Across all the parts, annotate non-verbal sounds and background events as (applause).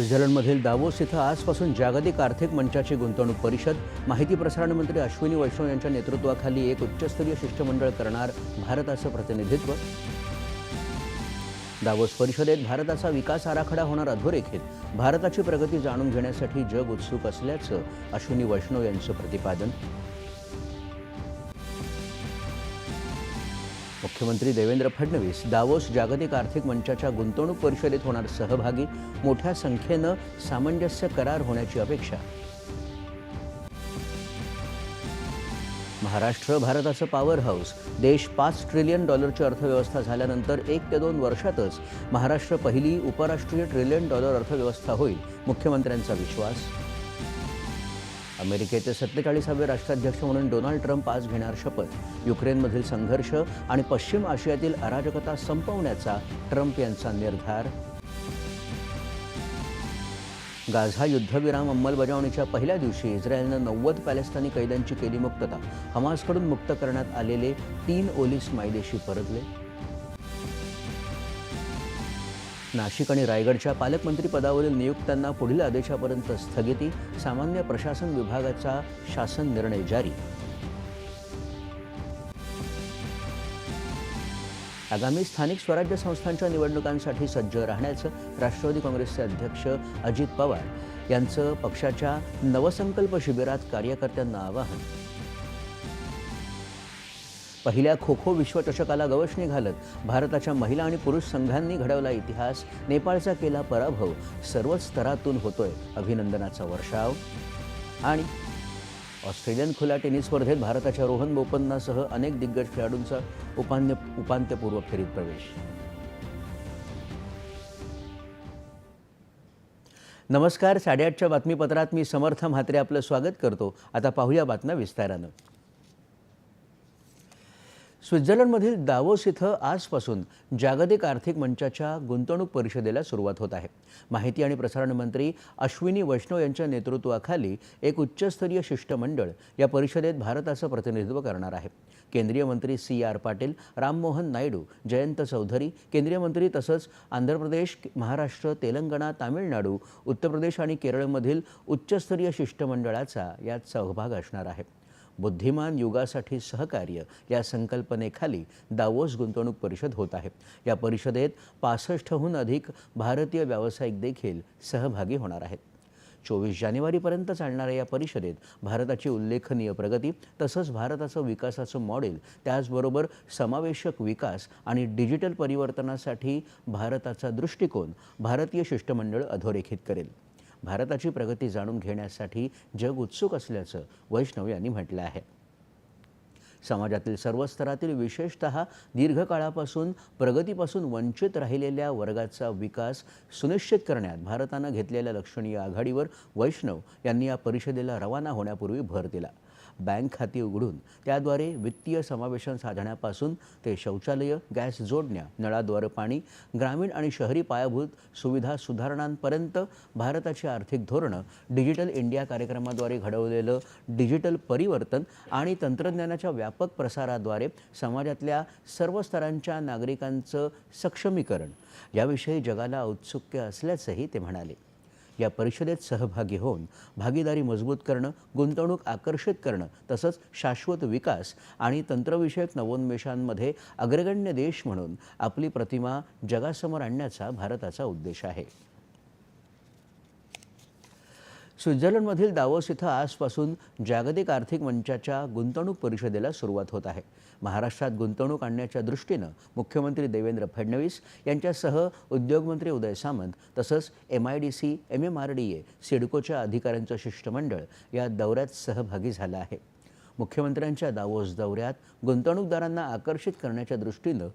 स्वित्झर्लंडमधील दावोस इथं आजपासून जागतिक आर्थिक मंचाची गुंतवणूक परिषद. माहिती प्रसारण मंत्री अश्विनी वैष्णव यांच्या नेतृत्वाखाली एक उच्चस्तरीय शिष्टमंडळ करणार भारताचं प्रतिनिधित्व. दावोस परिषदेत भारताचा विकास आराखडा होणार अधोरेखित. भारताची प्रगती जाणून घेण्यासाठी जग उत्सुक असल्याचं अश्विनी वैष्णव यांचं प्रतिपादन. मुख्यमंत्री देवेंद्र फडणवीस दावोस जागतिक आर्थिक मंचाच्या गुंतवणूक परिषदेत होणार सहभागी मोठ्या संख्येनं सामंजस्य करार होण्याची अपेक्षा. महाराष्ट्र भारताचं पॉवर हाऊस देश पाच ट्रिलियन डॉलरची अर्थव्यवस्था झाल्यानंतर एक ते दोन वर्षातच महाराष्ट्र पहिली उपराष्ट्रीय ट्रिलियन डॉलर अर्थव्यवस्था होईल मुख्यमंत्र्यांचा विश्वास. अमेरिकेचे सत्तेचाळीसावे राष्ट्राध्यक्ष म्हणून डोनाल्ड ट्रम्प आज घेणार शपथ. युक्रेनमधील संघर्ष आणि पश्चिम आशियातील अराजकता संपवण्याचा ट्रम्प यांचा निर्धार. गाझा युद्धविराम अंमलबजावणीच्या पहिल्या दिवशी इस्रायलनं नव्वद पॅलेस्तानी कैद्यांची केली मुक्तता. हमासकडून मुक्त करण्यात आलेले तीन ओलीस मायदेशी परतले. नाशिक आणि रायगडच्या पालकमंत्रीपदावरील नियुक्त्यांना पुढील आदेशापर्यंत स्थगिती सामान्य प्रशासन विभागाचा शासन निर्णय जारी. आगामी स्थानिक स्वराज्य संस्थांच्या निवडणुकांसाठी सज्ज राहण्याचं राष्ट्रवादी काँग्रेसचे अध्यक्ष अजित पवार यांचं पक्षाच्या नवसंकल्प शिबिरात कार्यकर्त्यांना आवाहन पहिल्या खो खो विश्वचषकाला गवसणी घालत भारताच्या महिला आणि पुरुष संघांनी घडवला इतिहास नेपाळचा केला पराभव सर्वच स्तरातून होतोय अभिनंदनाचा वर्षाव. आणि ऑस्ट्रेलियन खुल्या टेनिस स्पर्धेत भारताच्या रोहन बोपन्नासह अनेक दिग्गज खेळाडूंचा उपान्य उपांत्यपूर्व फेरीत प्रवेश. नमस्कार साडेआठच्या बातमीपत्रात मी समर्थ म्हात्रे आपलं स्वागत करतो. आता पाहूया बातम्या विस्तारानं. स्वित्झर्लंडमधील दावोस इथं आजपासून जागतिक आर्थिक मंचाच्या गुंतवणूक परिषदेला सुरुवात होत आहे. माहिती आणि प्रसारण मंत्री अश्विनी वैष्णव यांच्या नेतृत्वाखाली एक उच्चस्तरीय शिष्टमंडळ या परिषदेत भारताचं प्रतिनिधित्व करणार आहे. केंद्रीय मंत्री सी आर पाटील राममोहन नायडू जयंत चौधरी केंद्रीय मंत्री तसंच आंध्र प्रदेश महाराष्ट्र तेलंगणा तामिळनाडू उत्तर प्रदेश आणि केरळमधील उच्चस्तरीय शिष्टमंडळाचा यात सहभाग असणार आहे. बुद्धिमान युगासाठी सहकार्य या संकल्पनेखाली दावोस गुंतवणूक परिषद होत आहे. या परिषदेत पासष्टहून अधिक भारतीय व्यावसायिक देखील सहभागी होणार आहेत. चोवीस जानेवारीपर्यंत चालणाऱ्या या परिषदेत भारताची उल्लेखनीय प्रगती तसंच भारताचं विकासाचं मॉडेल त्याचबरोबर समावेशक विकास आणि डिजिटल परिवर्तनासाठी भारताचा दृष्टिकोन भारतीय शिष्टमंडळ अधोरेखित करेल. भारताची प्रगती जाणून घेण्यासाठी जग उत्सुक असल्याचं वैष्णव यांनी म्हटलं आहे. समाजातील सर्व स्तरातील विशेषत दीर्घकाळापासून प्रगतीपासून वंचित राहिलेल्या वर्गाचा विकास सुनिश्चित करण्यात भारतानं घेतलेल्या लक्षणीय आघाडीवर वैष्णव यांनी या परिषदेला रवाना होण्यापूर्वी भर दिला. बँक खाती उघडून त्याद्वारे वित्तीय समावेशन साधण्यापासून ते शौचालयं गॅस जोडण्या नळाद्वारे पाणी ग्रामीण आणि शहरी पायाभूत सुविधा सुधारणांपर्यंत भारताची आर्थिक धोरणं डिजिटल इंडिया कार्यक्रमाद्वारे घडवलेलं डिजिटल परिवर्तन आणि तंत्रज्ञानाच्या व्यापक प्रसाराद्वारे समाजातल्या सर्व स्तरांच्या नागरिकांचं सक्षमीकरण याविषयी जगाला औत्सुक्य असल्याचंही ते म्हणाले. या परिषदेत सहभागी होऊन भागीदारी मजबूत करणं गुंतवणूक आकर्षित करणं तसंच शाश्वत विकास आणि तंत्रविषयक नवोन्मेषांमध्ये अग्रगण्य देश म्हणून आपली प्रतिमा जगासमोर आणण्याचा भारताचा उद्देश आहे. स्वित्झर्लंडमधील दावोस इथं आजपासून जागतिक आर्थिक मंचाच्या गुंतवणूक परिषदेला सुरुवात होत आहे. महाराष्ट्रात गुंतवणूक आणण्याच्या दृष्टीनं मुख्यमंत्री देवेंद्र फडणवीस यांच्यासह उद्योगमंत्री उदय सामंत तसंच M I D C M M R D A सिडकोच्या अधिकाऱ्यांचं शिष्टमंडळ या दौऱ्यात सहभागी झालं आहे. मुख्यमंत्र्यांच्या दावोस दौऱ्यात गुंतवणूकदारांना आकर्षित करण्याच्या दृष्टीनं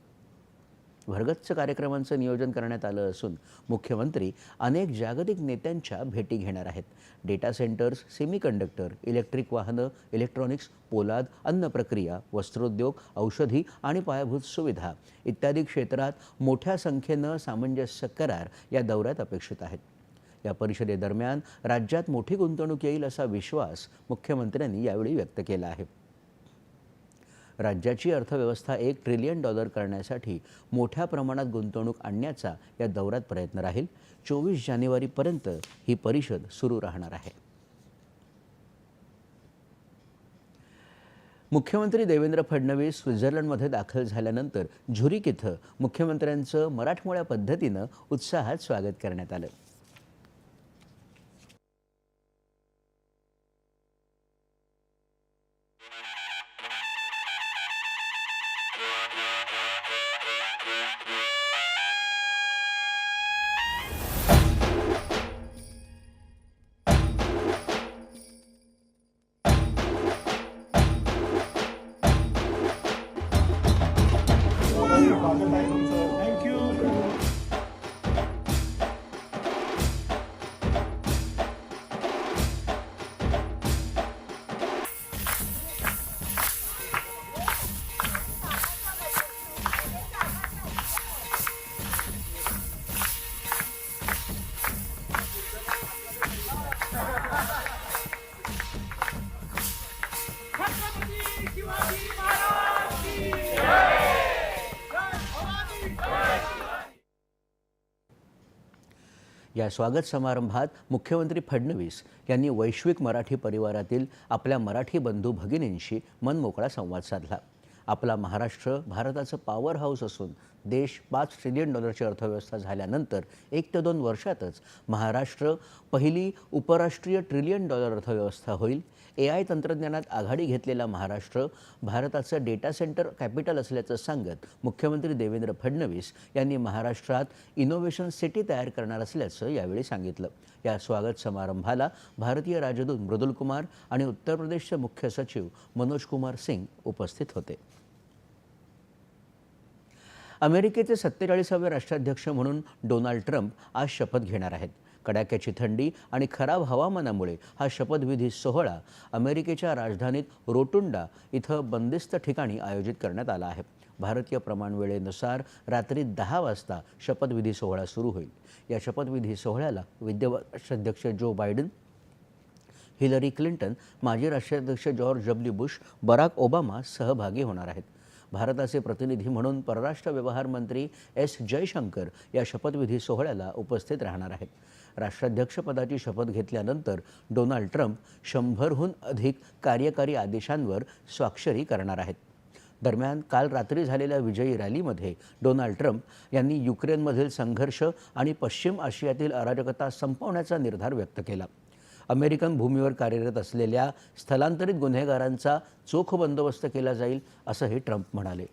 भरगच्च कार्यक्रमांचं नियोजन करण्यात आलं असून मुख्यमंत्री अनेक जागतिक नेत्यांच्या भेटी घेणार आहेत. डेटा सेंटर्स सेमीकंडक्टर इलेक्ट्रिक वाहनं इलेक्ट्रॉनिक्स पोलाद अन्न प्रक्रिया वस्त्रोद्योग औषधी आणि पायाभूत सुविधा इत्यादी क्षेत्रात मोठ्या संख्येनं सामंजस्य करार या दौऱ्यात अपेक्षित आहेत. या परिषदेदरम्यान राज्यात मोठी गुंतवणूक येईल असा विश्वास मुख्यमंत्र्यांनी यावेळी व्यक्त केला आहे. राज्याची अर्थव्यवस्था एक ट्रिलियन डॉलर करण्यासाठी मोठ्या प्रमाणात गुंतवणूक आणण्याचा या दौऱ्यात प्रयत्न राहील. चोवीस जानेवारीपर्यंत ही परिषद सुरू राहणार आहे. मुख्यमंत्री देवेंद्र फडणवीस स्वित्झर्लंडमध्ये दाखल झाल्यानंतर झुरिक इथं मुख्यमंत्र्यांचं मराठमोळ्या पद्धतीनं उत्साहात स्वागत करण्यात आलं. या स्वागत समारंभात मुख्यमंत्री फडणवीस यांनी वैश्विक मराठी परिवारातील आपल्या मराठी बंधू भगिनींशी मनमोकळा संवाद साधला. आपला महाराष्ट्र भारताचं पॉवर हाऊस असून देश पाच ट्रिलियन डॉलरची अर्थव्यवस्था झाल्यानंतर एक ते दोन वर्षातच महाराष्ट्र पहिली उपराष्ट्रीय ट्रिलियन डॉलर अर्थव्यवस्था होईल. ए आय तंत्रज्ञानात आघाडी घेतलेला महाराष्ट्र भारताचं डेटा सेंटर कॅपिटल असल्याचं सांगत मुख्यमंत्री देवेंद्र फडणवीस यांनी महाराष्ट्रात इनोव्हेशन सिटी तयार करणार असल्याचं यावेळी सांगितलं. या स्वागत समारंभाला भारतीय राजदूत मृदुल कुमार आणि उत्तर प्रदेशचे मुख्य सचिव मनोज कुमार सिंग उपस्थित होते. अमेरिकेचे सत्तेचाळीसावे राष्ट्राध्यक्ष म्हणून डोनाल्ड ट्रम्प आज शपथ घेणार आहेत. कडाक्याची थंडी आणि खराब हवामानामुळे हा शपथविधी सोहळा अमेरिकेच्या राजधानीत रोटुंडा इथं बंदिस्त ठिकाणी आयोजित करण्यात आला आहे. भारतीय प्रमाणवेळेनुसार रात्री दहा वाजता शपथविधी सोहळा सुरू होईल. या शपथविधी सोहळ्याला विद्यमान जो बायडन हिलरी क्लिंटन माजी राष्ट्राध्यक्ष George W Bush Barack Obama सहभागी होणार आहेत. भारताचे प्रतिनिधी म्हणून परराष्ट्र व्यवहार मंत्री एस जयशंकर या शपथविधी सोहळ्याला उपस्थित राहणार आहेत. राष्ट्राध्यक्षपदाची शपथ घेतल्यानंतर डोनाल्ड ट्रम्प शंभरहून अधिक कार्यकारी आदेशांवर स्वाक्षरी करणार आहेत. दरम्यान काल रात्री झालेल्या विजयी रॅलीमध्ये डोनाल्ड ट्रम्प यांनी युक्रेनमधील संघर्ष आणि पश्चिम आशियातील अराजकता संपवण्याचा निर्धार व्यक्त केला. अमेरिकन भूमीवर कार्यरत असलेल्या स्थलांतरित गुन्हेगारांचा चोख बंदोबस्त केला जाईल असंही ट्रम्प म्हणाले.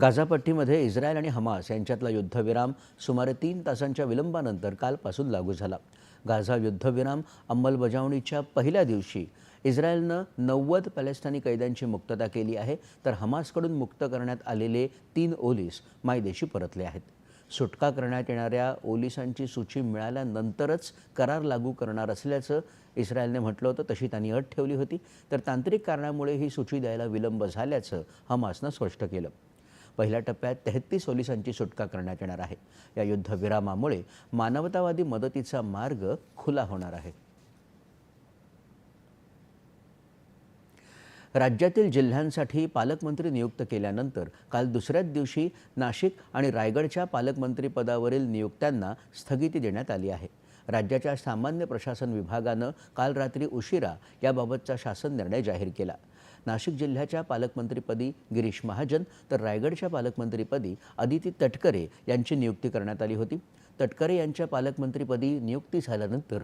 गाझापट्टीमध्ये इस्रायल आणि हमास यांच्यातला युद्धविराम सुमारे तीन तासांच्या विलंबानंतर कालपासून लागू झाला. गाझा युद्धविराम अंमलबजावणीच्या पहिल्या दिवशी इस्रायलनं नव्वद पॅलेस्टानी कैद्यांची मुक्तता केली आहे तर हमासकडून मुक्त करण्यात आलेले तीन ओलीस मायदेशी परतले आहेत. सुटका करण्यात येणाऱ्या ओलिसांची सूची मिळाल्यानंतरच करार लागू करणार असल्याचं इस्रायलने म्हटलं होतं तशी त्यांनी अट ठेवली होती. तर तांत्रिक कारणामुळे ही सूची द्यायला विलंब झाल्याचं हमासनं स्पष्ट केलं. पहिल्या टप्प्यात तेहत्तीस ओलिसांची सुटका करण्यात येणार आहे. या युद्धविरामामुळे मानवतावादी मदतीचा मार्ग खुला होणार आहे. राज्यातील जिल्ह्यांसाठी पालकमंत्री नियुक्त केल्यानंतर काल दुसऱ्याच दिवशी नाशिक आणि रायगडच्या पालकमंत्रीपदावरील नियुक्त्यांना स्थगिती देण्यात आली आहे. राज्याच्या सामान्य प्रशासन विभागानं काल रात्री उशिरा याबाबतचा शासन निर्णय जाहीर केला. नाशिक जिल्ह्याच्या पालकमंत्रीपदी गिरीश महाजन तर रायगडच्या पालकमंत्रीपदी अदिती तटकरे यांची नियुक्ती करण्यात आली होती. तटकरे यांच्या पालकमंत्रीपदी नियुक्ती झाल्यानंतर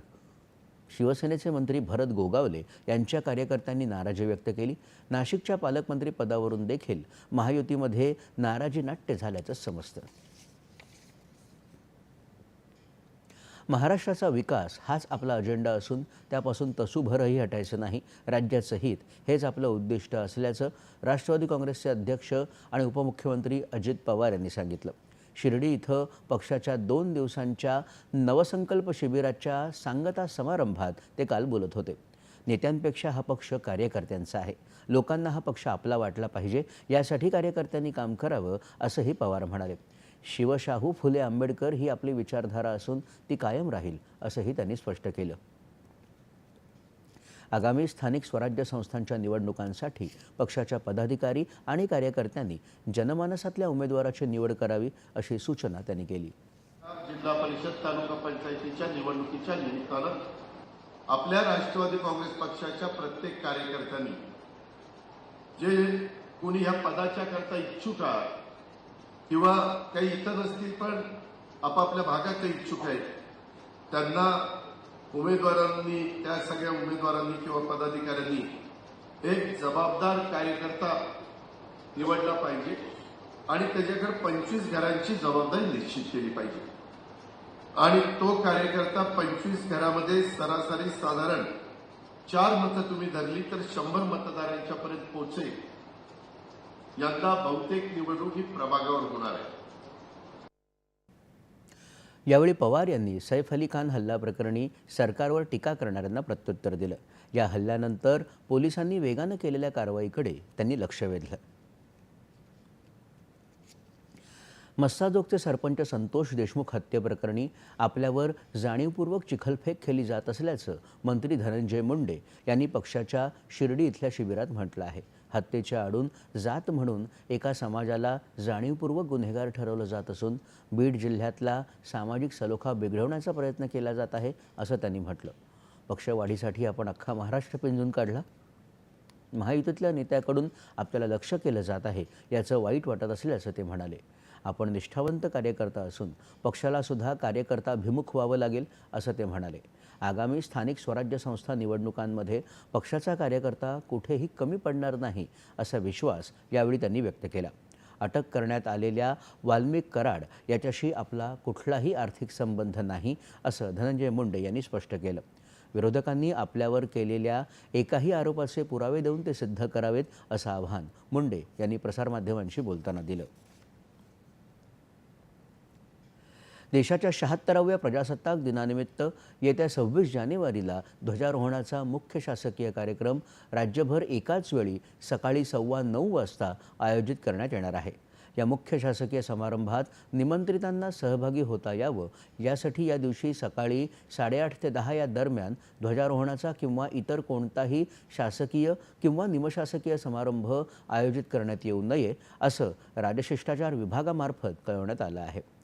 शिवसेनेचे मंत्री भरत गोगावले यांच्या कार्यकर्त्यांनी नाराजी व्यक्त केली. नाशिकच्या पालकमंत्री पदावरून देखील महायुतीमध्ये नाराजी नाट्य झाल्याचं समजतं. महाराष्ट्राचा विकास हाच आपला अजेंडा असून त्यापासून तसूभरही हटायचं नाही. राज्याचं हित हेच आपलं उद्दिष्ट असल्याचं राष्ट्रवादी काँग्रेसचे अध्यक्ष आणि उपमुख्यमंत्री अजित पवार यांनी सांगितलं. शिर्डी इथं पक्षाच्या दोन दिवसांच्या नवसंकल्प शिबिराच्या सांगता समारंभात ते काल बोलत होते. नेत्यांपेक्षा हा पक्ष कार्यकर्त्यांचा आहे. लोकांना हा पक्ष आपला वाटला पाहिजे. यासाठी कार्यकर्त्यांनी काम करावं असंही पवार म्हणाले. शिवशाहू फुले आंबेडकर ही आपली विचारधारा असून ती कायम राहील असंही त्यांनी स्पष्ट केलं. आगामी स्थानिक स्वराज्य संस्थांच्या निवडणुकांसाठी पक्षाच्या पदाधिकारी आणि कार्यकर्त्यांनी जनमानसातल्या उमेदवाराची निवड करावी अशी सूचना त्यांनी केली. जिल्हा परिषद तालुका पंचायतीच्या निवडणुकीच्या निमित्तानं आपल्या राष्ट्रवादी काँग्रेस पक्षाच्या प्रत्येक कार्यकर्त्यांनी जे कोणी ह्या पदाच्या करता इच्छुक आहात किंवा काही इतर असतील पण आपापल्या भागाचे इच्छुक आहेत. त्यांना उमेदवारांनी त्या सगळ्या उमेदवारांनी किंवा पदाधिकाऱ्यांनी एक जबाबदार कार्यकर्ता निवडला पाहिजे आणि त्याच्याकडे पंचवीस घरांची जबाबदारी निश्चित केली पाहिजे. आणि तो कार्यकर्ता पंचवीस घरामध्ये सरासरी साधारण चार मतं तुम्ही धरली तर शंभर मतदारांच्या पर्यंत पोहोचेल. यंदा बहुतेक निवडणूक ही प्रभागावर होणार आहे. यावेळी पवार यांनी सैफ अली खान हल्ला प्रकरणी सरकारवर टीका करणाऱ्यांना प्रत्युत्तर दिलं. या हल्ल्यानंतर पोलिसांनी वेगानं केलेल्या कारवाईकडे त्यांनी लक्ष वेधलं. मस्साजोगचे सरपंच संतोष देशमुख हत्येप्रकरणी आपल्यावर जाणीवपूर्वक चिखलफेक केली जात असल्याचं मंत्री धनंजय मुंडे यांनी पक्षाच्या शिर्डी इथल्या शिबिरात म्हटलं आहे. हत्येच्या आडून जात म्हणून एका समाजाला जाणीवपूर्वक गुन्हेगार ठरवलं जात असून बीड जिल्ह्यातला सामाजिक सलोखा बिघडवण्याचा प्रयत्न केला जात आहे असं त्यांनी म्हटलं. पक्षवाढीसाठी आपण अख्खा महाराष्ट्र पिंजून काढला. महायुतीतल्या नेत्याकडून आपल्याला लक्ष केलं जात आहे याचं वाईट वाटत असल्याचं ते म्हणाले. आपण निष्ठावंत कार्यकर्ता असून पक्षालासुद्धा कार्यकर्ता कार्यकर्ताभिमुख व्हावं लागेल असं ते म्हणाले. आगामी स्थानिक स्वराज्य संस्था निवडणुकांमध्ये पक्षाचा कार्यकर्ता कुठेही कमी पडणार नाही असा विश्वास यावेळी त्यांनी व्यक्त केला. अटक करण्यात आलेल्या वाल्मिक कराड याच्याशी आपला कुठलाही आर्थिक संबंध नाही असं धनंजय मुंडे यांनी स्पष्ट केलं. विरोधकांनी आपल्यावर केलेल्या एकाही आरोपाचे पुरावे देऊन ते सिद्ध करावेत असं आवाहन मुंडे यांनी प्रसारमाध्यमांशी बोलताना दिलं. देशाच्या शहात्तराव्या प्रजासत्ताक दिनानिमित्त येत्या सव्वीस जानेवारीला ध्वजारोहणाचा मुख्य शासकीय कार्यक्रम राज्यभर एकाच वेळी सकाळी सव्वा नऊ वाजता आयोजित करण्यात येणार आहे. या मुख्य शासकीय समारंभात निमंत्रितांना सहभागी होता यावं यासाठी या दिवशी सकाळी साडेआठ ते दहा या दरम्यान ध्वजारोहणाचा किंवा इतर कोणताही शासकीय किंवा निमशासकीय समारंभ आयोजित करण्यात येऊ नये असं राजशिष्टाचार विभागामार्फत कळवण्यात आलं आहे.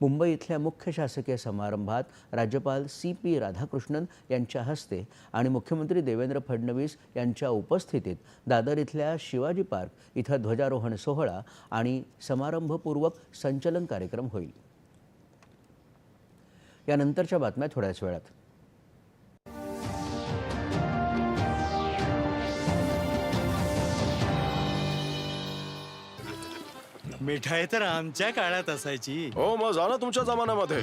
मुंबई इथल्या मुख्य शासकीय समारंभात राज्यपाल सी पी राधाकृष्णन यांच्या हस्ते आणि मुख्यमंत्री देवेंद्र फडणवीस यांच्या उपस्थितीत दादर इथल्या शिवाजी पार्क इथं ध्वजारोहण सोहळा आणि समारंभपूर्वक संचलन कार्यक्रम होईल. यानंतरच्या बातम्या थोड्याच वेळात. मिठाई तर आमच्या काळात असायची. हो मग जा ना तुमच्या जमान्यामध्ये.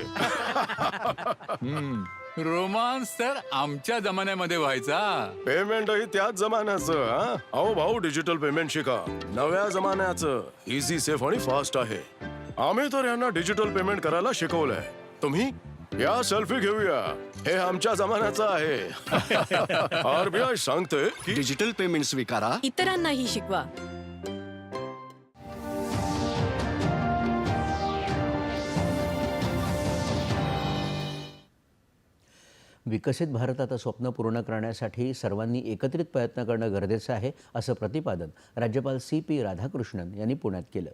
रोमांस तर आमच्या जमान्यामध्ये व्हायचा. पेमेंटही त्याच जमान्याचं हा? अहो भाऊ डिजिटल पेमेंट शिका. नव्या जमान्याचं इझी सेफ आणि फास्ट आहे. आम्ही तर यांना डिजिटल पेमेंट करायला शिकवलंय. तुम्ही या सेल्फी घेऊया. हे आमच्या जमान्याचं आहे. (laughs) आरबीआय सांगते की डिजिटल पेमेंट स्वीकारा. इतरांनाही शिकवा. विकसित भारताचं स्वप्न पूर्ण करण्यासाठी सर्वांनी एकत्रित प्रयत्न करणं गरजेचं आहे असं प्रतिपादन राज्यपाल सी पी राधाकृष्णन यांनी पुण्यात केलं.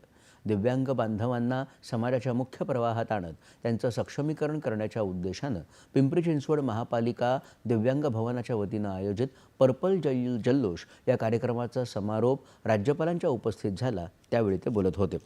दिव्यांग बांधवांना समाजाच्या मुख्य प्रवाहात आणत त्यांचं सक्षमीकरण करण्याच्या उद्देशानं पिंपरी चिंचवड महापालिका दिव्यांग भवनाच्या वतीनं आयोजित पर्पल जल जल्लोष या कार्यक्रमाचा समारोप राज्यपालांच्या उपस्थित झाला त्यावेळी ते बोलत होते.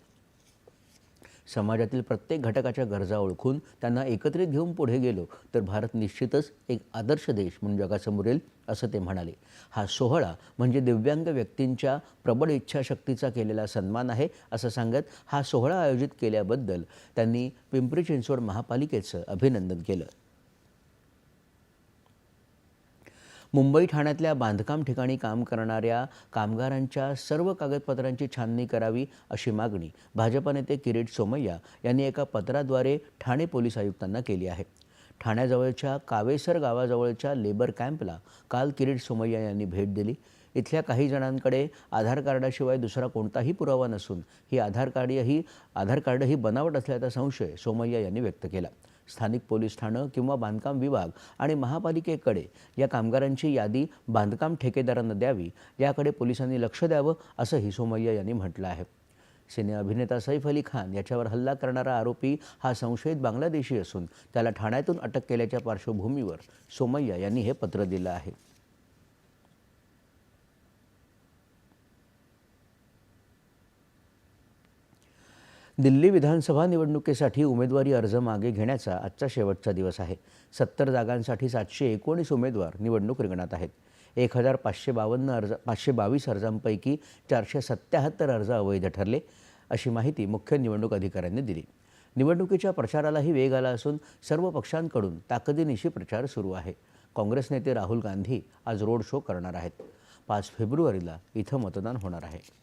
समाजातील प्रत्येक घटकाच्या गरजा ओळखून त्यांना एकत्रित घेऊन पुढे गेलो तर भारत निश्चितच एक आदर्श देश म्हणून जगासमोर येईल असं ते म्हणाले. हा सोहळा म्हणजे दिव्यांग व्यक्तींच्या प्रबळ इच्छाशक्तीचा केलेला सन्मान आहे असं सांगत हा सोहळा आयोजित केल्याबद्दल त्यांनी पिंपरी चिंचवड महापालिकेचं अभिनंदन केलं. मुंबई ठाण्यातल्या बांधकाम ठिकाणी काम करणाऱ्या कामगारांच्या सर्व कागदपत्रांची छाननी करावी अशी मागणी भाजपा नेते किरीट सोमय्या यांनी एका पत्राद्वारे ठाणे पोलीस आयुक्तांना केली आहे. ठाण्याजवळच्या कावेसर गावाजवळच्या लेबर कॅम्पला काल किरीट सोमय्या यांनी भेट दिली. इथल्या काही जणांकडे आधार कार्डाशिवाय दुसरा कोणताही पुरावा नसून ही आधार कार्डही आधार कार्डही बनावट असल्याचा संशय सोमय्या यांनी व्यक्त केला. स्थानिक पोलीस ठाणं किंवा बांधकाम विभाग आणि महापालिकेकडे या कामगारांची यादी बांधकाम ठेकेदारांना द्यावी याकडे पोलिसांनी लक्ष द्यावं असंही सोमय्या यांनी म्हटलं आहे. सिने अभिनेता सैफ अली खान याच्यावर हल्ला करणारा आरोपी हा संशयित बांगलादेशी असून त्याला ठाण्यातून अटक केल्याच्या पार्श्वभूमीवर सोमय्या यांनी हे पत्र दिलं आहे. दिल्ली विधानसभा निवडणुकीसाठी उमेदवारी अर्ज मागे घेण्याचा आजचा शेवटचा दिवस आहे. सत्तर जागांसाठी सातशे एकोणीस उमेदवार निवडणूक रिंगणात आहेत. एक हजार पाचशे बावन्न अर्ज पाचशे बावीस अर्जांपैकी चारशे सत्याहत्तर अर्ज अवैध ठरले अशी माहिती मुख्य निवडणूक अधिकाऱ्यांनी दिली. निवडणुकीच्या प्रचारालाही वेग आला असून सर्व पक्षांकडून ताकदीनिशी प्रचार सुरू आहे. काँग्रेस नेते राहुल गांधी आज रोड शो करणार आहेत. पाच फेब्रुवारीला इथं मतदान होणार आहे.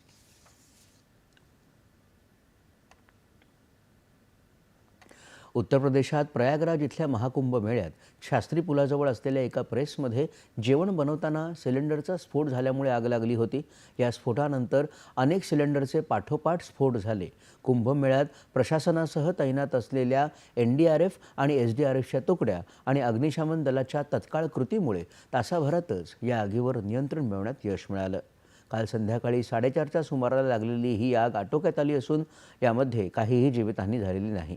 उत्तर प्रदेशात प्रयागराज इथल्या महाकुंभ मेळ्यात शास्त्री पुलाजवळ असलेल्या एका प्रेसमध्ये जेवण बनवताना सिलेंडरचा स्फोट झाल्यामुळे आग लागली होती. या स्फोटानंतर अनेक सिलेंडरचे पाठोपाठ स्फोट झाले. कुंभमेळ्यात प्रशासनासह तैनात असलेल्या एन डी आर एफ आणि एस डी आर एफच्या तुकड्या आणि अग्निशमन दलाच्या तत्काळ कृतीमुळे तासाभरातच या आगीवर नियंत्रण मिळवण्यात यश मिळालं. काल संध्याकाळी साडेचारच्या सुमाराला लागलेली ही आग आटोक्यात आली असून यामध्ये काहीही जीवितहानी झालेली नाही.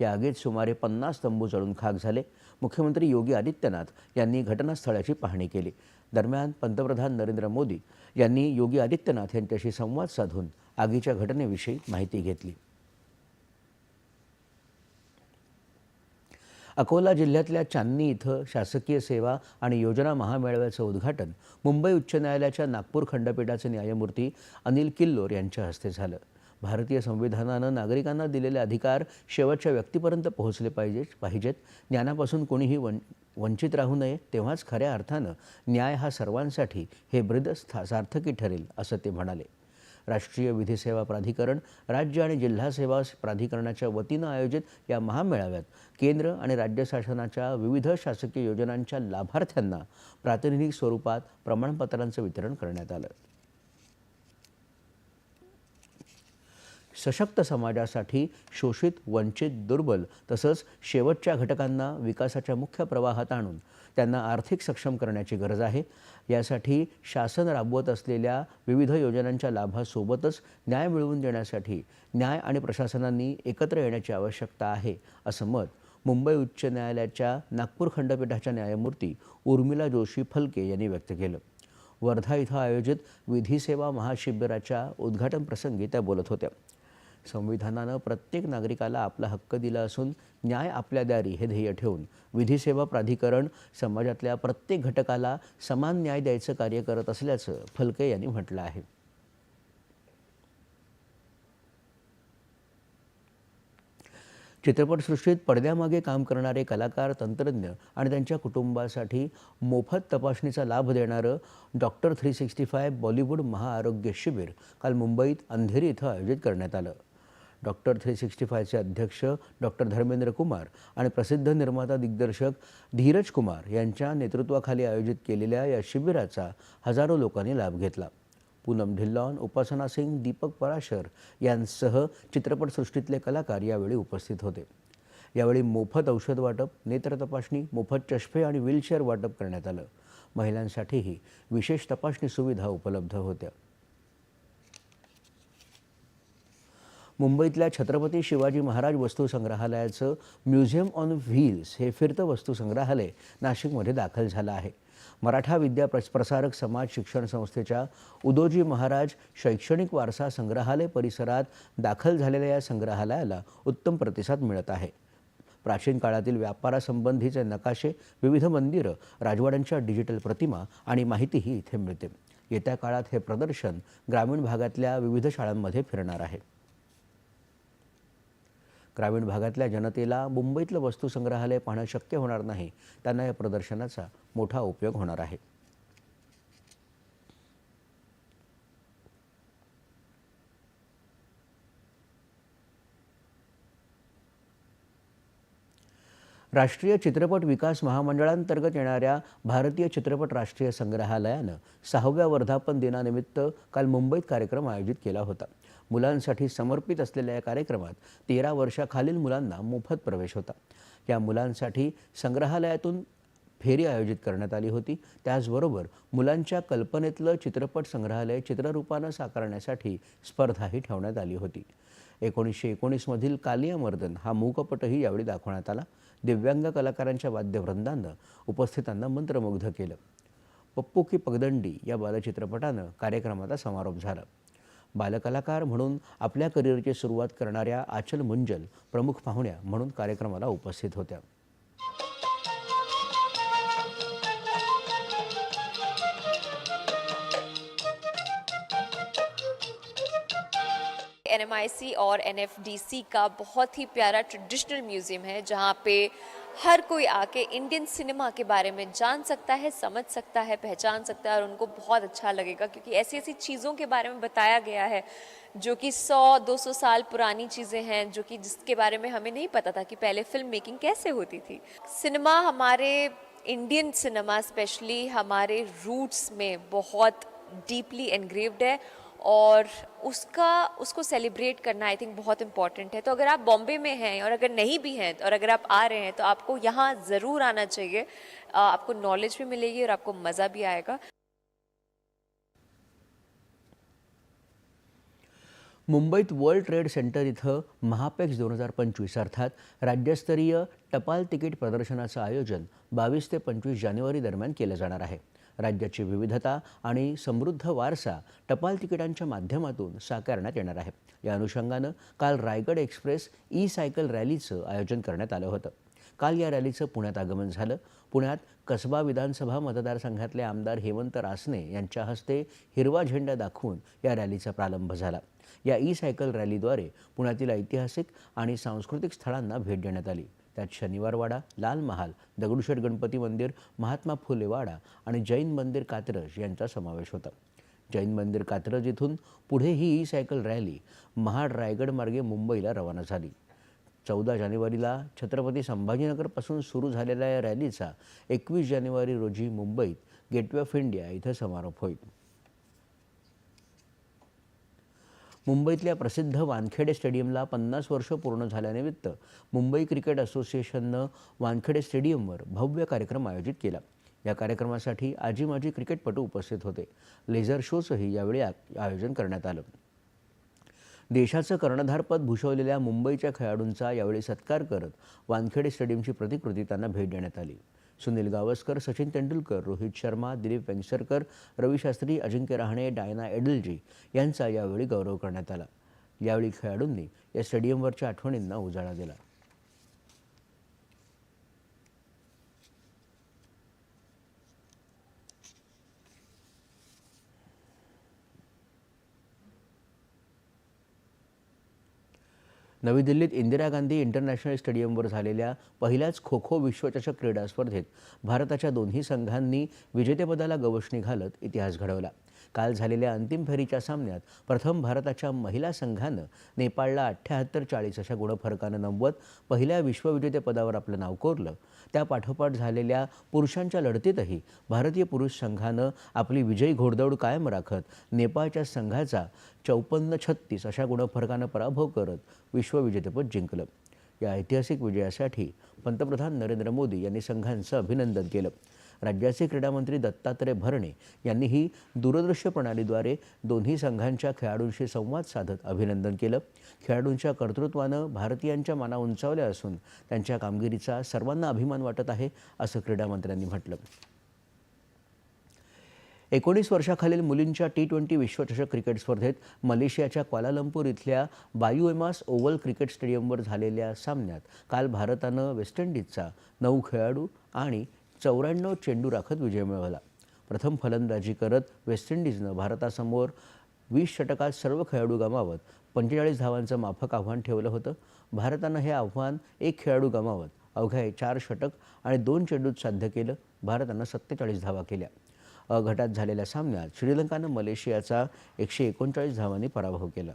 या आगीत सुमारे पन्नास तंबू जळून खाक झाले. मुख्यमंत्री योगी आदित्यनाथ यांनी घटनास्थळाची पाहणी केली. दरम्यान पंतप्रधान नरेंद्र मोदी यांनी योगी आदित्यनाथ यांच्याशी संवाद साधून आगीच्या घटनेविषयी माहिती घेतली. अकोला जिल्ह्यातल्या चांदणी इथं शासकीय सेवा आणि योजना महामेळाव्याचं उद्घाटन मुंबई उच्च न्यायालयाच्या नागपूर खंडपीठाचे न्यायमूर्ती अनिल किल्लोर यांच्या हस्ते झालं. भारतीय संविधानानं नागरिकांना दिलेले अधिकार शेवटच्या व्यक्तीपर्यंत पोहोचले पाहिजे पाहिजेत. ज्ञानापासून कोणीही वन वंचित राहू नये तेव्हाच खऱ्या अर्थानं न्याय हा सर्वांसाठी हे ब्रिद स्था सार्थकी ठरेल असं ते म्हणाले. राष्ट्रीय विधी सेवा प्राधिकरण राज्य आणि जिल्हा सेवा प्राधिकरणाच्या वतीनं आयोजित या महामेळाव्यात केंद्र आणि राज्य शासनाच्या विविध शासकीय योजनांच्या लाभार्थ्यांना प्रातिनिधिक स्वरूपात प्रमाणपत्रांचं वितरण करण्यात आलं. सशक्त समाजासाठी शोषित वंचित दुर्बल तसंच शेवटच्या घटकांना विकासाच्या मुख्य प्रवाहात आणून त्यांना आर्थिक सक्षम करण्याची गरज आहे. यासाठी शासन राबवत असलेल्या विविध योजनांच्या लाभासोबतच न्याय मिळवून देण्यासाठी न्याय आणि प्रशासनांनी एकत्र येण्याची आवश्यकता आहे असं मत मुंबई उच्च न्यायालयाच्या नागपूर खंडपीठाच्या न्यायमूर्ती उर्मिला जोशी फलके यांनी व्यक्त केलं. वर्धा इथं आयोजित विधी सेवा महाशिबिराच्या उद्घाटन प्रसंगी त्या बोलत होत्या. संविधानानं प्रत्येक नागरिकाला आपला हक्क दिला असून न्याय आपल्या दारी हे ध्येय ठेवून विधी सेवा प्राधिकरण समाजातल्या प्रत्येक घटकाला समान न्याय द्यायचं कार्य करत असल्याचं फलके यांनी म्हटलं आहे. चित्रपटसृष्टीत पडद्यामागे काम करणारे कलाकार तंत्रज्ञ आणि त्यांच्या कुटुंबासाठी मोफत तपासणीचा लाभ देणारं doctor three sixty five Bollywood महाआरोग्य शिबिर काल मुंबईत अंधेरी इथं आयोजित करण्यात आलं. डॉक्टर थ्री सिक्स्टी फायचे अध्यक्ष डॉक्टर धर्मेंद्र कुमार आणि प्रसिद्ध निर्माता दिग्दर्शक धीरज कुमार यांच्या नेतृत्वाखाली आयोजित केलेल्या या शिबिराचा हजारो लोकांनी लाभ घेतला. पूनम ढिल्लॉन उपासना सिंग दीपक पराशर यांसह चित्रपटसृष्टीतले कलाकार यावेळी उपस्थित होते. यावेळी मोफत औषध वाटप नेत्र तपासणी मोफत चष्मे आणि व्हीलचेअर वाटप करण्यात आलं. महिलांसाठीही विशेष तपासणी सुविधा उपलब्ध होत्या. मुंबईतल्या छत्रपती शिवाजी महाराज वस्तू संग्रहालयाचं म्युझियम ऑन व्हील्स हे फिरतं वस्तू संग्रहालय नाशिकमध्ये दाखल झालं आहे. मराठा विद्या प्रस प्रसारक समाज शिक्षण संस्थेच्या उदोजी महाराज शैक्षणिक वारसा संग्रहालय परिसरात दाखल झालेल्या या संग्रहालयाला उत्तम प्रतिसाद मिळत आहे. प्राचीन काळातील व्यापारासंबंधीचे नकाशे विविध मंदिरं राजवाड्यांच्या डिजिटल प्रतिमा आणि माहितीही इथे मिळते. येत्या काळात हे प्रदर्शन ग्रामीण भागातल्या विविध शाळांमध्ये फिरणार आहे. ग्रामीण भागातल्या जनतेला मुंबईतलं वस्तू संग्रहालय पाहणं शक्य होणार नाही. त्यांना या प्रदर्शनाचा मोठा उपयोग होणार आहे. राष्ट्रीय चित्रपट विकास महामंडळांतर्गत येणाऱ्या भारतीय चित्रपट राष्ट्रीय संग्रहालयानं सहाव्या वर्धापन दिनानिमित्त काल मुंबईत कार्यक्रम आयोजित केला होता. मुलांसाठी समर्पित असलेल्या या कार्यक्रमात तेरा वर्षाखालील मुलांना मोफत प्रवेश होता. या मुलांसाठी संग्रहालयातून फेरी आयोजित करण्यात आली होती. त्याचबरोबर मुलांच्या कल्पनेतलं चित्रपट संग्रहालय चित्ररूपानं साकारण्यासाठी स्पर्धाही ठेवण्यात आली होती. एकोणीसशे एकोणीसमधील कालिया मर्दन हा मूकपटही यावेळी दाखवण्यात आला. दिव्यांग कलाकारांच्या वाद्यवृंदानं उपस्थितांना मंत्रमुग्ध केलं. पप्पू की पगदंडी या बालचित्रपटानं कार्यक्रमाचा समारोप झाला. बालकलाकार म्हणून आपल्या करिअरची सुरुवात करणाऱ्या आचल मुंजल प्रमुख पाहुण्या म्हणून कार्यक्रमाला उपस्थित होत्या. एन और एन का बहुत ही प्यारा ट्रेडिशनल म्यूज़ियम है जहाँ पे हर कोई आके इंडियन सिनेमा के बारे में जान सकता है, समझ सकता है, पहचान सकता है और उनको बहुत अच्छा लगेगा क्योंकि ऐसी ऐसी चीज़ों के बारे में बताया गया है जो कि 100-200 साल पुरानी चीज़ें हैं, जो कि जिसके बारे में हमें नहीं पता था कि पहले फ़िल्म मेकिंग कैसे होती थी। सिनेमा हमारे इंडियन सिनेमा स्पेशली हमारे रूट्स में बहुत डीपली एनग्रेव्ड है और उसका उसको सेलिब्रेट करना आई थिंक बहुत इंपॉर्टेंट है। तो अगर आप बॉम्बे में हैं और अगर नहीं भी हैं और अगर आप आ रहे हैं तो आपको यहाँ ज़रूर आना चाहिए। आपको नॉलेज भी मिलेगी और आपको मज़ा भी आएगा। मुंबईत वर्ल्ड ट्रेड सेंटर इथं महापेक्स दोन हजार पंचवीस अर्थात राज्यस्तरीय टपाल तिकीट प्रदर्शनाचं आयोजन बावीस ते पंचवीस जानेवारी दरम्यान केलं जाणार आहे. राज्याची विविधता आणि समृद्ध वारसा टपाल तिकिटांच्या माध्यमातून साकारण्यात येणार आहे. या अनुषंगानं काल रायगड एक्सप्रेस ई सायकल रॅलीचं आयोजन करण्यात आलं होतं. काल या रॅलीचं पुण्यात आगमन झालं. पुण्यात कसबा विधानसभा मतदारसंघातले आमदार हेमंत रासने यांच्या हस्ते हिरवा झेंडा दाखवून या रॅलीचा प्रारंभ झाला. या ई सायकल रॅलीद्वारे पुण्यातील ऐतिहासिक आणि सांस्कृतिक स्थळांना भेट देण्यात आली. त्यात शनिवारवाडा लाल महाल दगडूशेठ गणपती मंदिर महात्मा फुले वाडा आणि जैन मंदिर कात्रज यांचा समावेश होता. जैन मंदिर कात्रज इथून पुढे ही E cycle rally Mahad Raigad मार्गे मुंबईला रवाना झाली. चौदा जानेवारीला छत्रपती संभाजीनगरपासून सुरू झालेल्या या रॅलीचा एकवीस जानेवारी रोजी मुंबईत गेटवे ऑफ इंडिया इथं समारोप होईल. मुंबईतल्या प्रसिद्ध वानखेडे स्टेडियमला पन्नास वर्ष पूर्ण झाल्यानिमित्त मुंबई क्रिकेट असोसिएशननं वानखेडे स्टेडियमवर भव्य कार्यक्रम आयोजित केला. या कार्यक्रमासाठी आजी माजी क्रिकेटपटू उपस्थित होते. लेझर शोचंही यावेळी आयोजन करण्यात आलं. देशाचं कर्णधारपद भूषवलेल्या मुंबईच्या खेळाडूंचा यावेळी सत्कार करत वानखेडे स्टेडियमची प्रतिकृती त्यांना भेट देण्यात आली. सुनील गावस्कर सचिन तेंडुलकर रोहित शर्मा दिलीप वेंगसरकर रवी शास्त्री अजिंक्य रहाणे डायना एडलजी यांचा यावेळी गौरव करण्यात आला. यावेळी खेळाडूंनी या स्टेडियमवरच्या आठवणींना उजाळा दिला. नवी दिल्लीत इंदिरा गांधी इंटरनॅशनल स्टेडियमवर झालेल्या पहिल्याच खो खो विश्वचषक क्रीडा स्पर्धेत भारताच्या दोन्ही संघांनी विजेतेपदाला गवसणी घालत इतिहास घडवला. काल झालेल्या अंतिम फेरीच्या सामन्यात प्रथम भारताच्या महिला संघानं नेपाळला अठ्ठ्याहत्तर चाळीस अशा गुणफरकानं नमवत पहिल्या विश्वविजेतेपदावर आपलं नाव कोरलं. त्यापाठोपाठ झालेल्या पुरुषांच्या लढतीतही भारतीय पुरुष संघानं आपली विजयी घोडदौड कायम राखत नेपाळच्या संघाचा चौपन्न छत्तीस अशा गुणफरकानं पराभव करत विश्वविजेतेपद जिंकलं. या ऐतिहासिक विजयासाठी पंतप्रधान नरेंद्र मोदी यांनी संघांचं अभिनंदन केलं. राज्याचे क्रीडामंत्री दत्तात्रय भरणे यांनीही दूरदृश्य प्रणालीद्वारे दोन्ही संघांच्या खेळाडूंशी संवाद साधत अभिनंदन केलं. खेळाडूंच्या कर्तृत्वानं भारतीयांच्या माना उंचावल्या असून त्यांच्या कामगिरीचा सर्वांना अभिमान वाटत आहे असं क्रीडामंत्र्यांनी म्हटलं. एकोणीस वर्षाखालील मुलींच्या टी ट्वेंटी विश्वचषक क्रिकेट स्पर्धेत मलेशियाच्या क्वालालंपूर इथल्या बायुएमास ओव्हल क्रिकेट स्टेडियमवर झालेल्या सामन्यात काल भारतानं वेस्ट इंडिजचा नऊ खेळाडू आणि चौऱ्याण्णव चेंडू राखत विजय मिळवला. प्रथम फलंदाजी करत वेस्ट इंडिजनं भारतासमोर वीस षटकात सर्व खेळाडू गमावत पंचेचाळीस धावांचं माफक आव्हान ठेवलं होतं. भारतानं हे आव्हान एक खेळाडू गमावत अवघ्या चार षटक आणि दोन चेंडूत साध्य केलं. भारतानं सत्तेचाळीस धावा केल्या. अ गटात झालेल्या सामन्यात श्रीलंकानं मलेशियाचा एकशे एकोणचाळीस धावांनी पराभव केला.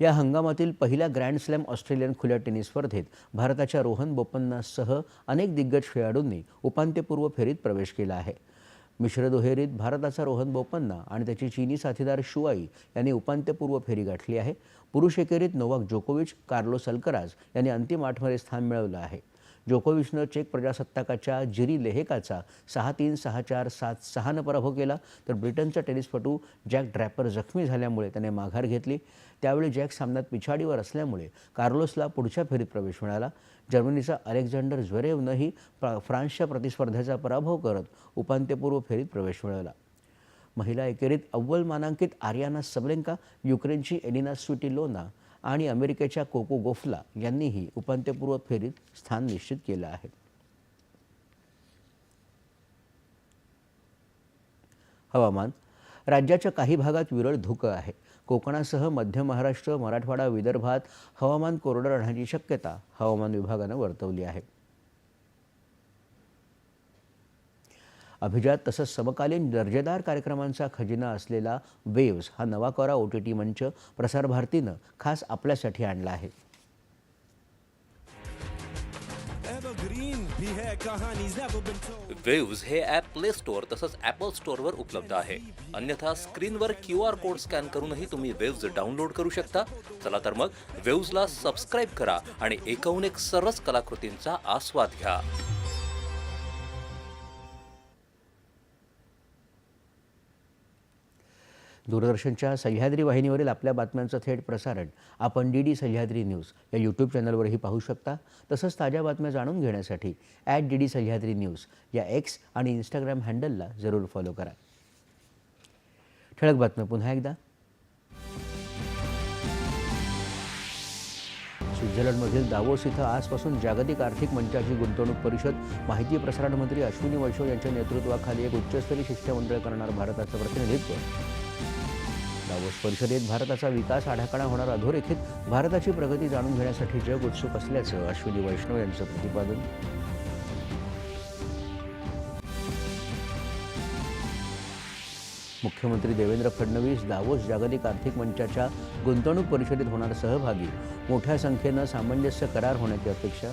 या हंगामातील पहिल्या ग्रँड स्लॅम ऑस्ट्रेलियन खुल्या टेनिस स्पर्धेत भारताच्या रोहन बोपन्नासह अनेक दिग्गज खेळाडूंनी उपांत्यपूर्व फेरीत प्रवेश केला आहे. मिश्र दुहेरीत भारताचा रोहन बोपन्ना आणि त्याची चीनी साथीदार शुआई यांनी उपांत्यपूर्व फेरी गाठली आहे. पुरुष एकेरीत नोवाक जोकोविच कार्लोस अल्कराज यांनी अंतिम आठमध्ये स्थान मिळवलं आहे. जोकोविचनं चेक प्रजासत्ताकाच्या जिरी लेहेकाचा सहा तीन सहा चार सात सहानं पराभव केला. तर ब्रिटनचा टेनिसपटू जॅक ड्रॅपर जखमी झाल्यामुळे त्याने माघार घेतली. त्यावेळी जॅक सामन्यात पिछाडीवर असल्यामुळे कार्लोसला पुढच्या फेरीत प्रवेश मिळाला. जर्मनीचा अलेक्झांडर ज्वेरेवनंही फ्रान्सच्या प्रतिस्पर्ध्याचा पराभव करत उपांत्यपूर्व फेरीत प्रवेश मिळवला. महिला एकेरीत अव्वल मानांकित आर्याना सबलेंका युक्रेनची एलिना स्विटिलोना आणि अमेरिकेच्या कोको गोफला यांनीही उपांत्यपूर्व फेरीत स्थान निश्चित केलं आहे. हवामान राज्याच्या काही भागात विरळ धुकं आहे. कोकणासह मध्य महाराष्ट्र मराठवाडा विदर्भात हवामान कोरडं राहण्याची शक्यता हवामान विभागानं वर्तवली आहे. अभिजात तसंच समकालीन दर्जेदार कार्यक्रमांचा खजिना असलेला वेव्स हा नवा कोरा ओ टी टी मंच प्रसारभारतीनं खास आपल्यासाठी आणला आहे. वेव्ज हे ॲप प्ले स्टोअर तसंच ॲपल स्टोअरवर उपलब्ध आहे. अन्यथा स्क्रीनवर क्यू आर कोड स्कॅन करूनही तुम्ही वेव्ज डाउनलोड करू शकता. चला तर मग वेव्जला सबस्क्राईब करा आणि एकाहून एक सरस कलाकृतींचा आस्वाद घ्या. दूरदर्शनच्या सह्याद्री वाहिनीवरील आपल्या बातम्यांचं थेट प्रसारण आपण डी डी सह्याद्री न्यूज या यूट्यूब चॅनलवरही पाहू शकता. तसंच ताज्या बातम्या जाणून घेण्यासाठी at D D Sahyadri news या एक्स आणि इंस्टाग्राम हँडलला जरूर फॉलो करा. ठळक बातम्या पुन्हा एकदा. स्वित्झर्लंडमधील दावोस इथं आजपासून जागतिक आर्थिक मंचाची गुंतवणूक परिषद माहिती प्रसारण मंत्री अश्विनी वैष्णव यांच्या नेतृत्वाखाली एक उच्चस्तरीय शिष्टमंडळ करणार भारताचं प्रतिनिधित्व. दावोस परिषदेत भारताचा विकास आढाकडा होणार अधोरेखित भारताची प्रगती जाणून घेण्यासाठी जग उत्सुक असल्याचं अश्विनी वैष्णव यांचं प्रतिपादन. मुख्यमंत्री देवेंद्र फडणवीस दावोस जागतिक आर्थिक मंचाच्या गुंतवणूक परिषदेत होणार सहभागी. मोठ्या संख्येनं सामंजस्य करार होण्याची अपेक्षा.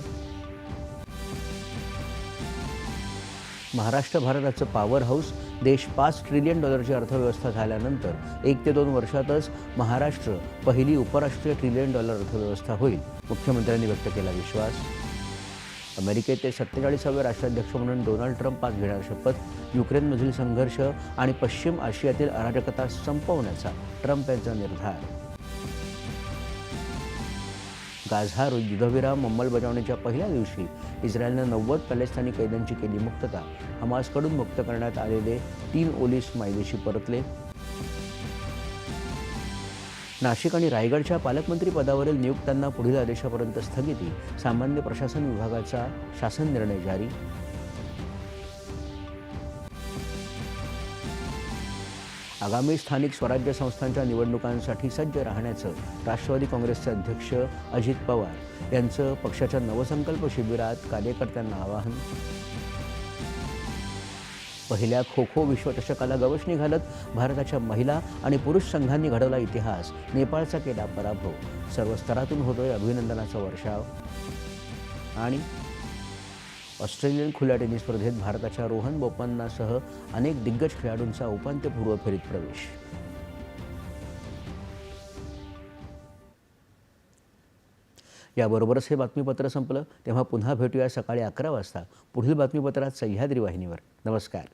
महाराष्ट्र भारताचं पॉवर हाऊस देश पाच ट्रिलियन डॉलरची अर्थव्यवस्था झाल्यानंतर एक ते दोन वर्षातच महाराष्ट्र पहिली उपराष्ट्रीय ट्रिलियन डॉलर अर्थव्यवस्था होईल. मुख्यमंत्र्यांनी व्यक्त केला विश्वास. अमेरिकेचे सत्तेचाळीसावे राष्ट्राध्यक्ष म्हणून डोनाल्ड ट्रम्प आज घेणार शपथ युक्रेनमधील संघर्ष आणि पश्चिम आशियातील अराजकता संपवण्याचा ट्रम्प यांचा निर्धार. गाझा युद्धविराम अंमलबजावणीच्या पहिल्या दिवशी इस्रायलनं नव्वद पॅलेस्तानी कैद्यांची केली मुक्तता. हमासकडून मुक्त करण्यात आलेले तीन ओलीस मायदेशी परतले. नाशिक आणि रायगडच्या पालकमंत्री पदावरील नियुक्त्यांना पुढील आदेशापर्यंत स्थगिती. सामान्य प्रशासन विभागाचा शासन निर्णय जारी. आगामी स्थानिक स्वराज्य संस्थांच्या निवडणुकांसाठी सज्ज राहण्याचं राष्ट्रवादी काँग्रेसचे अध्यक्ष अजित पवार यांचं पक्षाच्या नवसंकल्प शिबिरात कार्यकर्त्यांना आवाहन. पहिल्या खो खो विश्वचषकाला गवसणी घालत भारताच्या महिला आणि पुरुष संघांनी घडवला इतिहास नेपाळचा केला पराभव सर्व स्तरातून होतोय अभिनंदनाचा वर्षाव. आणि ऑस्ट्रेलियन खुल्या टेनिस स्पर्धेत भारताच्या रोहन बोपन्नासह अनेक दिग्गज खेळाडूंचा उपांत्यपूर्व फेरीत प्रवेश. याबरोबरच हे बातमीपत्र संपलं. तेव्हा पुन्हा भेटूया सकाळी अकरा वाजता. पुढील बातमीपत्रात सह्याद्री वाहिनीवर. नमस्कार.